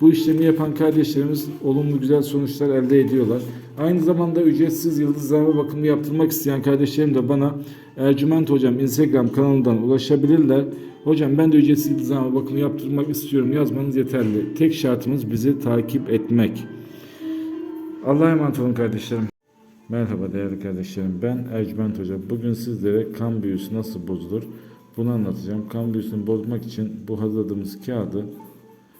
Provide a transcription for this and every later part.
Bu işlemi yapan kardeşlerimiz olumlu güzel sonuçlar elde ediyorlar. Aynı zamanda ücretsiz yıldızlarma bakımı yaptırmak isteyen kardeşlerim de bana Ercüment Hocam Instagram kanalından ulaşabilirler. Hocam ben de ücretsiz yıldızlarma bakımı yaptırmak istiyorum yazmanız yeterli. Tek şartımız bizi takip etmek. Allah'a emanet olun kardeşlerim. Merhaba değerli kardeşlerim. Ben Ercüment Hoca. Bugün sizlere kan büyüsü nasıl bozulur bunu anlatacağım. Kan büyüsünü bozmak için bu hazırladığımız kağıdı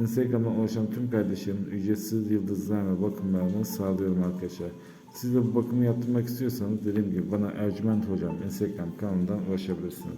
Instagram'dan ulaşan tüm kardeşlerim ücretsiz yıldızlarla bakımlarını sağlıyorum arkadaşlar. Siz de bu bakımı yaptırmak istiyorsanız dediğim gibi bana Ercüment Hocam Instagram kanalından ulaşabilirsiniz.